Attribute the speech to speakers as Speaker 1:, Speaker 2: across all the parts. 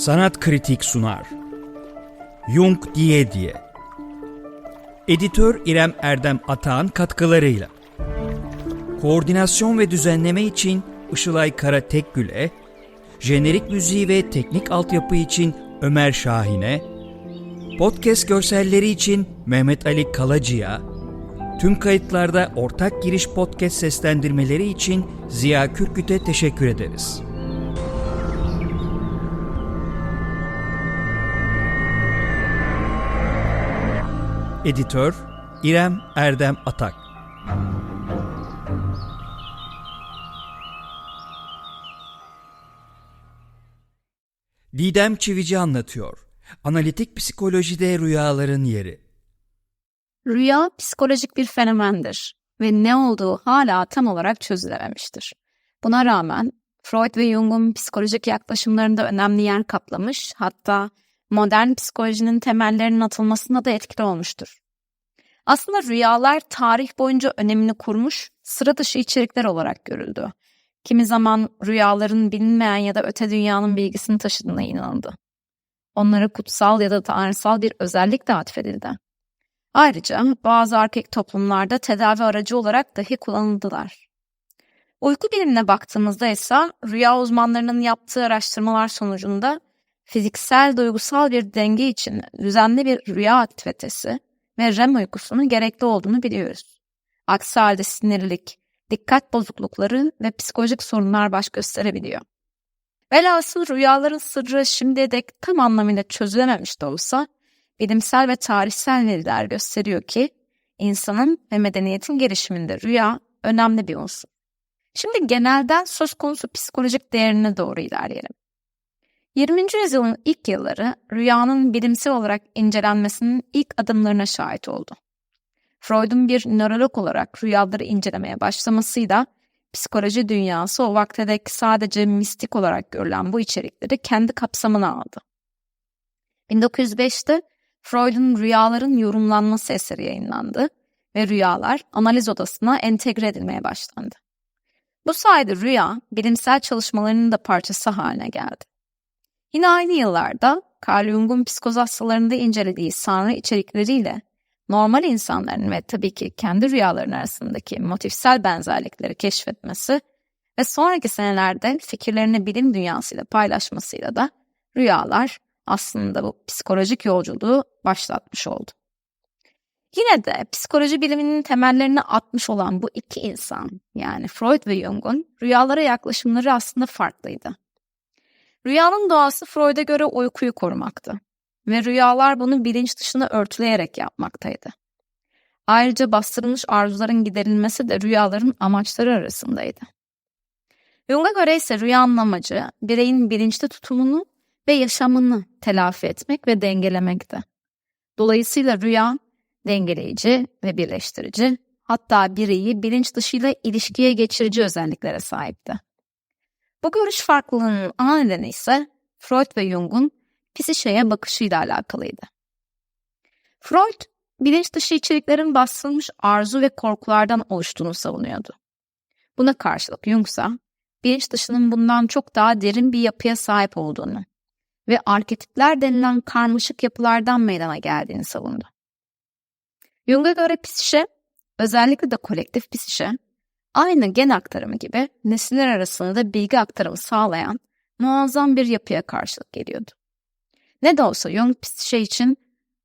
Speaker 1: Sanat Kritik sunar. Jung diye diye. Editör İrem Erdem Atağan katkılarıyla. Koordinasyon ve düzenleme için Işılay Kara Tekgül'e, jenerik müziği ve teknik altyapı için Ömer Şahin'e, podcast görselleri için Mehmet Ali Kalacı'ya, tüm kayıtlarda ortak giriş podcast seslendirmeleri için Ziya Kürküt'e teşekkür ederiz. Editör İrem Erdem Atak Didem Çivici anlatıyor. Analitik psikolojide rüyaların yeri.
Speaker 2: Rüya psikolojik bir fenomendir ve ne olduğu hala tam olarak çözülememiştir. Buna rağmen Freud ve Jung'un psikolojik yaklaşımlarında önemli yer kaplamış, hatta modern psikolojinin temellerinin atılmasında da etkili olmuştur. Aslında rüyalar tarih boyunca önemini kurmuş, sıra dışı içerikler olarak görüldü. Kimi zaman rüyaların bilinmeyen ya da öte dünyanın bilgisini taşıdığına inanıldı. Onlara kutsal ya da tanrısal bir özellik de atfedildi. Ayrıca bazı erkek toplumlarda tedavi aracı olarak dahi kullanıldılar. Uyku bilimine baktığımızda ise rüya uzmanlarının yaptığı araştırmalar sonucunda fiziksel duygusal bir denge için düzenli bir rüya aktivitesi ve REM uykusunun gerekli olduğunu biliyoruz. Aksi halde sinirlilik, dikkat bozuklukları ve psikolojik sorunlar baş gösterebiliyor. Velhasıl rüyaların sırrı şimdiye dek tam anlamıyla çözülememiş de olsa, bilimsel ve tarihsel veriler gösteriyor ki, insanın ve medeniyetin gelişiminde rüya önemli bir unsur. Şimdi genelden söz konusu psikolojik değerine doğru ilerleyelim. 20. yüzyılın ilk yılları rüyanın bilimsel olarak incelenmesinin ilk adımlarına şahit oldu. Freud'un bir nörolog olarak rüyaları incelemeye başlamasıyla psikoloji dünyası o vakte dek sadece mistik olarak görülen bu içerikleri kendi kapsamına aldı. 1905'te Freud'un Rüyaların Yorumlanması eseri yayınlandı ve rüyalar analiz odasına entegre edilmeye başlandı. Bu sayede rüya bilimsel çalışmalarının da parçası haline geldi. Yine aynı yıllarda Carl Jung'un psikoz hastalarında incelediği sanrı içerikleriyle normal insanların ve tabii ki kendi rüyaların arasındaki motifsel benzerlikleri keşfetmesi ve sonraki senelerde fikirlerini bilim dünyasıyla paylaşmasıyla da rüyalar aslında bu psikolojik yolculuğu başlatmış oldu. Yine de psikoloji biliminin temellerini atmış olan bu iki insan yani Freud ve Jung'un rüyalara yaklaşımları aslında farklıydı. Rüyanın doğası Freud'a göre uykuyu korumaktı ve rüyalar bunu bilinç dışına örtüleyerek yapmaktaydı. Ayrıca bastırılmış arzuların giderilmesi de rüyaların amaçları arasındaydı. Jung'a göre ise rüyanın amacı bireyin bilinçli tutumunu ve yaşamını telafi etmek ve dengelemekti. Dolayısıyla rüya dengeleyici ve birleştirici, hatta bireyi bilinç dışıyla ilişkiye geçirici özelliklere sahipti. Bu görüş farklılığının ana nedeni ise Freud ve Jung'un psişeye bakışıyla alakalıydı. Freud, bilinç dışı içeriklerin bastırılmış arzu ve korkulardan oluştuğunu savunuyordu. Buna karşılık Jung ise bilinç dışının bundan çok daha derin bir yapıya sahip olduğunu ve arketipler denilen karmaşık yapılardan meydana geldiğini savundu. Jung'a göre psişe, özellikle de kolektif psişe, aynı gen aktarımı gibi nesiller arasında da bilgi aktarımı sağlayan muazzam bir yapıya karşılık geliyordu. Ne de olsa Jung psişe için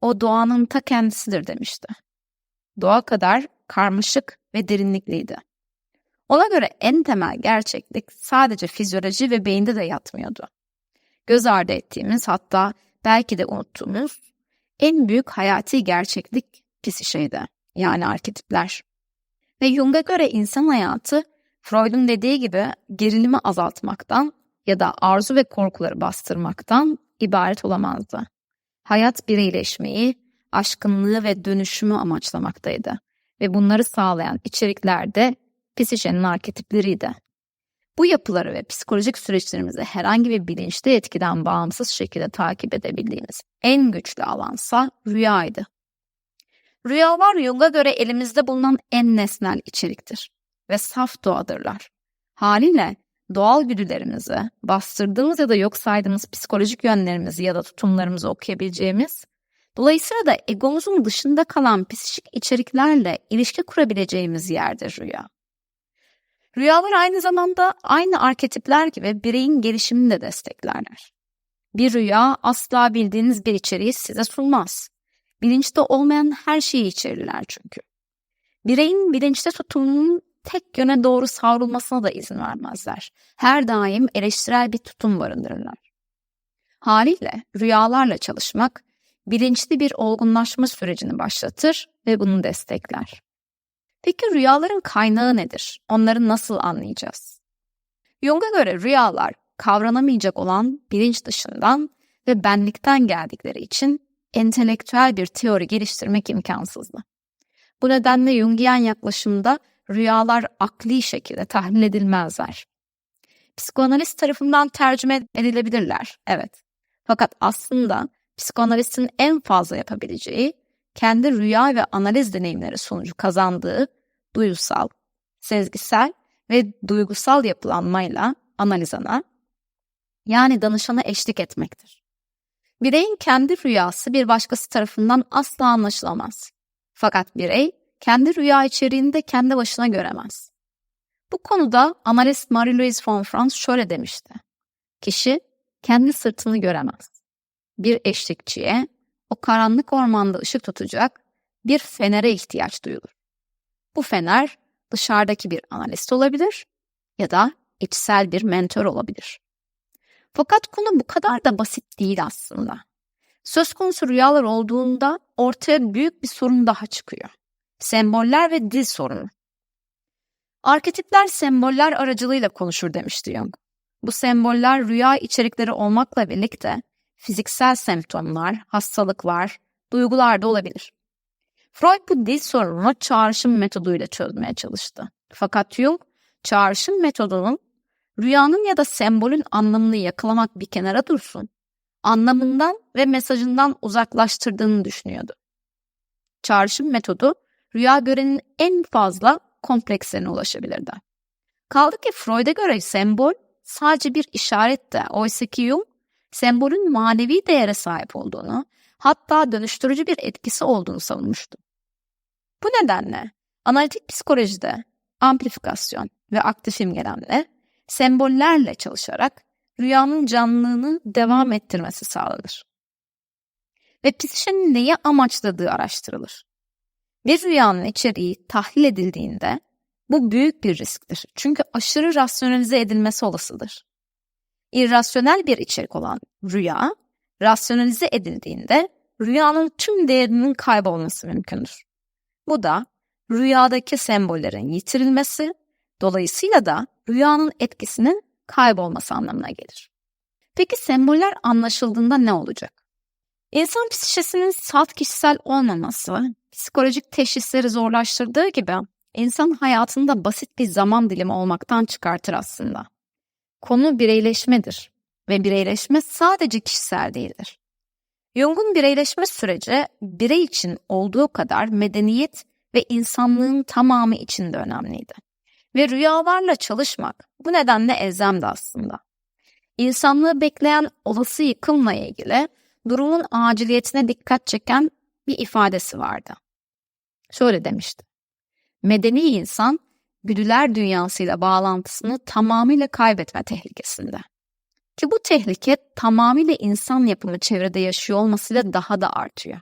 Speaker 2: o doğanın ta kendisidir demişti. Doğa kadar karmaşık ve derinlikliydi. Ona göre en temel gerçeklik sadece fizyoloji ve beyinde de yatmıyordu. Göz ardı ettiğimiz hatta belki de unuttuğumuz en büyük hayati gerçeklik psişeydi. Yani arketipler. Ve Jung'a göre insan hayatı Freud'un dediği gibi gerilimi azaltmaktan ya da arzu ve korkuları bastırmaktan ibaret olamazdı. Hayat bireyleşmeyi, aşkınlığı ve dönüşümü amaçlamaktaydı ve bunları sağlayan içerikler de psişenin arketipleriydi. Bu yapıları ve psikolojik süreçlerimizi herhangi bir bilinçli etkiden bağımsız şekilde takip edebildiğimiz en güçlü alansa rüyaydı. Rüyalar Jung'a göre elimizde bulunan en nesnel içeriktir ve saf doğadırlar. Haliyle doğal güdülerimizi, bastırdığımız ya da yok saydığımız psikolojik yönlerimizi ya da tutumlarımızı okuyabileceğimiz, dolayısıyla da egomuzun dışında kalan psikik içeriklerle ilişki kurabileceğimiz yerdir rüya. Rüyalar aynı zamanda aynı arketipler gibi bireyin gelişimini de desteklerler. Bir rüya asla bildiğiniz bir içeriği size sunmaz. Bilinçte olmayan her şeyi içerirler çünkü. Bireyin bilinçte tutumunun tek yöne doğru savrulmasına da izin vermezler. Her daim eleştirel bir tutum barındırırlar. Haliyle rüyalarla çalışmak bilinçli bir olgunlaşma sürecini başlatır ve bunu destekler. Peki rüyaların kaynağı nedir? Onları nasıl anlayacağız? Jung'a göre rüyalar kavranamayacak olan bilinç dışından ve benlikten geldikleri için entelektüel bir teori geliştirmek imkansızdı. Bu nedenle Jungian yaklaşımda rüyalar akli şekilde tahlil edilmezler. Psikoanalist tarafından tercüme edilebilirler, evet. Fakat aslında psikoanalistin en fazla yapabileceği, kendi rüya ve analiz deneyimleri sonucu kazandığı duyusal, sezgisel ve duygusal yapılanmayla analizana, yani danışana eşlik etmektir. Bireyin kendi rüyası bir başkası tarafından asla anlaşılamaz. Fakat birey kendi rüya içeriğini de kendi başına göremez. Bu konuda analist Marie-Louise von Franz şöyle demişti. Kişi kendi sırtını göremez. Bir eşlikçiye, o karanlık ormanda ışık tutacak bir fenere ihtiyaç duyulur. Bu fener dışarıdaki bir analist olabilir ya da içsel bir mentor olabilir. Fakat konu bu kadar da basit değil aslında. Söz konusu rüyalar olduğunda ortaya büyük bir sorun daha çıkıyor. Semboller ve dil sorunu. Arketipler semboller aracılığıyla konuşur demişti Jung. Bu semboller rüya içerikleri olmakla birlikte fiziksel semptomlar, hastalıklar, duygular da olabilir. Freud bu dil sorununu çağrışım metoduyla çözmeye çalıştı. Fakat Jung, çağrışım metodunun rüyanın ya da sembolün anlamını yakalamak bir kenara dursun, anlamından ve mesajından uzaklaştırdığını düşünüyordu. Çağrışım metodu, rüya görenin en fazla komplekslerine ulaşabilirdi. Kaldı ki Freud'a göre sembol sadece bir işaret de oysa ki Jung, sembolün manevi değere sahip olduğunu, hatta dönüştürücü bir etkisi olduğunu savunmuştu. Bu nedenle analitik psikolojide amplifikasyon ve aktif imgelemle sembollerle çalışarak rüyanın canlılığını devam ettirmesi sağlanır. Ve psikinin neyi amaçladığı araştırılır. Bir rüyanın içeriği tahlil edildiğinde bu büyük bir risktir. Çünkü aşırı rasyonalize edilmesi olasıdır. İrrasyonel bir içerik olan rüya, rasyonalize edildiğinde rüyanın tüm değerinin kaybolması mümkündür. Bu da rüyadaki sembollerin yitirilmesi, dolayısıyla da rüyanın etkisinin kaybolması anlamına gelir. Peki semboller anlaşıldığında ne olacak? İnsan psikisinin salt kişisel olmaması, psikolojik teşhisleri zorlaştırdığı gibi insan hayatında basit bir zaman dilimi olmaktan çıkartır aslında. Konu bireyleşmedir ve bireyleşme sadece kişisel değildir. Jung'un bireyleşme süreci birey için olduğu kadar medeniyet ve insanlığın tamamı için de önemliydi. Ve rüyalarla çalışmak bu nedenle elzemdi aslında. İnsanlığı bekleyen olası yıkımla ilgili durumun aciliyetine dikkat çeken bir ifadesi vardı. Şöyle demişti. Medeni insan güdüler dünyasıyla bağlantısını tamamıyla kaybetme tehlikesinde. Ki bu tehlike tamamıyla insan yapımı çevrede yaşıyor olmasıyla daha da artıyor.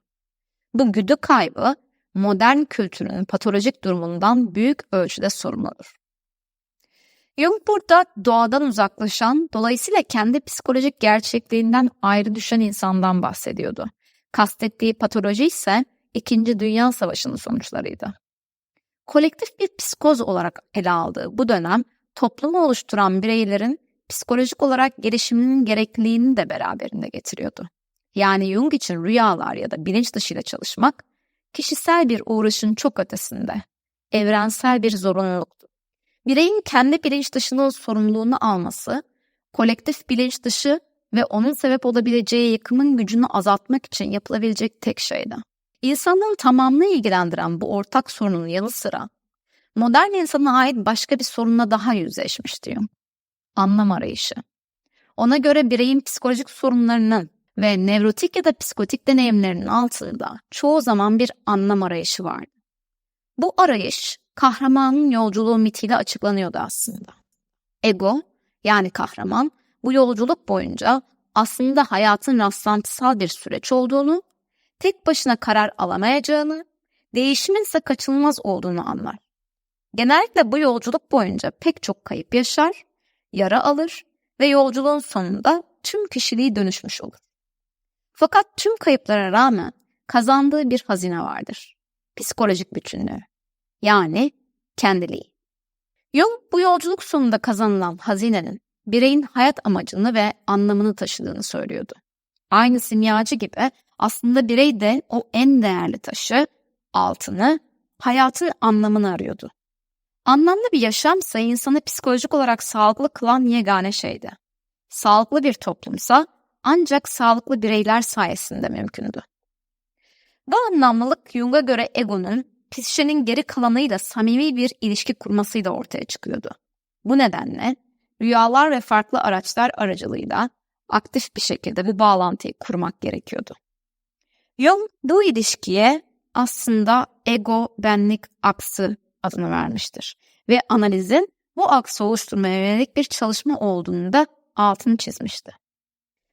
Speaker 2: Bu güdü kaybı modern kültürün patolojik durumundan büyük ölçüde sorumludur. Jung burada doğadan uzaklaşan, dolayısıyla kendi psikolojik gerçekliğinden ayrı düşen insandan bahsediyordu. Kastettiği patoloji ise İkinci Dünya Savaşı'nın sonuçlarıydı. Kolektif bir psikoz olarak ele aldığı bu dönem toplumu oluşturan bireylerin psikolojik olarak gelişiminin gerekliliğini de beraberinde getiriyordu. Yani Jung için rüyalar ya da bilinç dışıyla çalışmak kişisel bir uğraşın çok ötesinde, evrensel bir zorunluluktu. Bireyin kendi bilinç dışının sorumluluğunu alması, kolektif bilinç dışı ve onun sebep olabileceği yıkımın gücünü azaltmak için yapılabilecek tek şeydi. İnsanlığın tamamını ilgilendiren bu ortak sorunun yanı sıra modern insana ait başka bir sorunla daha yüzleşmiş diyor. anlam arayışı. Ona göre bireyin psikolojik sorunlarının ve nevrotik ya da psikotik deneyimlerinin altında çoğu zaman bir anlam arayışı vardı. Bu arayış kahramanın yolculuğu mitiyle açıklanıyordu aslında. Ego yani kahraman bu yolculuk boyunca aslında hayatın rastlantısal bir süreç olduğunu, tek başına karar alamayacağını, değişimin ise kaçınılmaz olduğunu anlar. Genellikle bu yolculuk boyunca pek çok kayıp yaşar, yara alır ve yolculuğun sonunda tüm kişiliği dönüşmüş olur. Fakat tüm kayıplara rağmen kazandığı bir hazine vardır. Psikolojik bütünlüğü. Yani kendiliği. Jung bu yolculuk sonunda kazanılan hazinenin bireyin hayat amacını ve anlamını taşıdığını söylüyordu. Aynı simyacı gibi aslında birey de o en değerli taşı, altını, hayatın anlamını arıyordu. Anlamlı bir yaşamsa insanı psikolojik olarak sağlıklı kılan yegane şeydi. Sağlıklı bir toplumsa ancak sağlıklı bireyler sayesinde mümkündü. Bu anlamlılık Jung'a göre egonun psişenin geri kalanıyla samimi bir ilişki kurmasıyla ortaya çıkıyordu. Bu nedenle rüyalar ve farklı araçlar aracılığıyla aktif bir şekilde bu bağlantıyı kurmak gerekiyordu. Jung bu ilişkiye aslında ego benlik aksı adını vermiştir ve analizin bu aksı oluşturmaya yönelik bir çalışma olduğunu da altını çizmişti.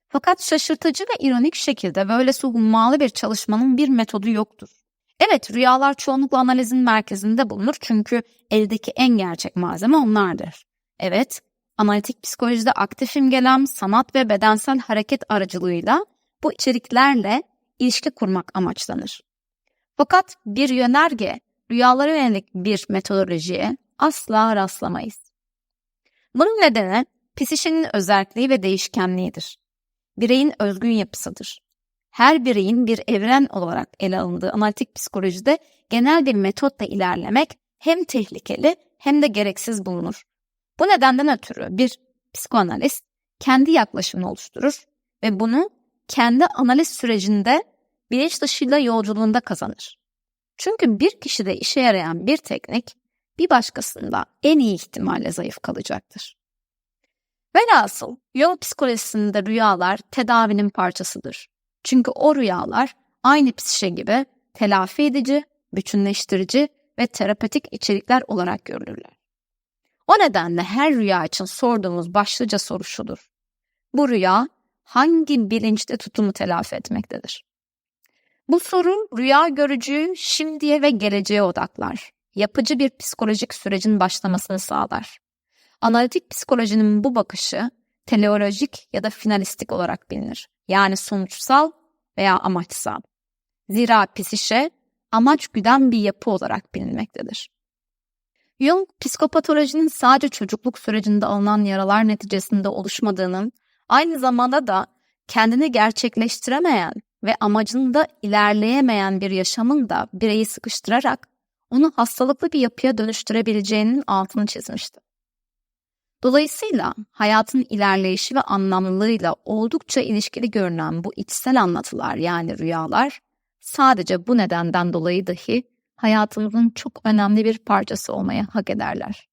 Speaker 2: Fakat şaşırtıcı ve ironik şekilde böylesi hummalı bir çalışmanın bir metodu yoktur. Evet rüyalar çoğunlukla analizin merkezinde bulunur çünkü eldeki en gerçek malzeme onlardır. Evet analitik psikolojide aktif imgelem, sanat ve bedensel hareket aracılığıyla bu içeriklerle ilişki kurmak amaçlanır. Fakat bir yönerge, rüyalara yönelik bir metodolojiye asla rastlamayız. Bunun nedeni psişenin özelliği ve değişkenliğidir. Bireyin özgün yapısıdır. Her bireyin bir evren olarak ele alındığı analitik psikolojide genel bir metotla ilerlemek hem tehlikeli hem de gereksiz bulunur. Bu nedenden ötürü bir psikoanalist kendi yaklaşımını oluşturur ve bunu kendi analiz sürecinde bilinç dışıyla yolculuğunda kazanır. Çünkü bir kişide işe yarayan bir teknik bir başkasında en iyi ihtimalle zayıf kalacaktır. Velhasıl yol psikolojisinde rüyalar tedavinin parçasıdır. Çünkü o rüyalar aynı psişe gibi telafi edici, bütünleştirici ve terapötik içerikler olarak görülürler. O nedenle her rüya için sorduğumuz başlıca soru şudur. Bu rüya hangi bilinçli tutumu telafi etmektedir? Bu soru rüya görücüyü şimdiye ve geleceğe odaklar. Yapıcı bir psikolojik sürecin başlamasını sağlar. Analitik psikolojinin bu bakışı teleolojik ya da finalistik olarak bilinir. Yani sonuçsal veya amaçsal. Zira psişe amaç güden bir yapı olarak bilinmektedir. Jung, psikopatolojinin sadece çocukluk sürecinde alınan yaralar neticesinde oluşmadığının, aynı zamanda da kendini gerçekleştiremeyen ve amacında ilerleyemeyen bir yaşamın da bireyi sıkıştırarak onu hastalıklı bir yapıya dönüştürebileceğinin altını çizmişti. Dolayısıyla hayatın ilerleyişi ve anlamlılığıyla oldukça ilişkili görünen bu içsel anlatılar yani rüyalar sadece bu nedenden dolayı dahi hayatımızın çok önemli bir parçası olmaya hak ederler.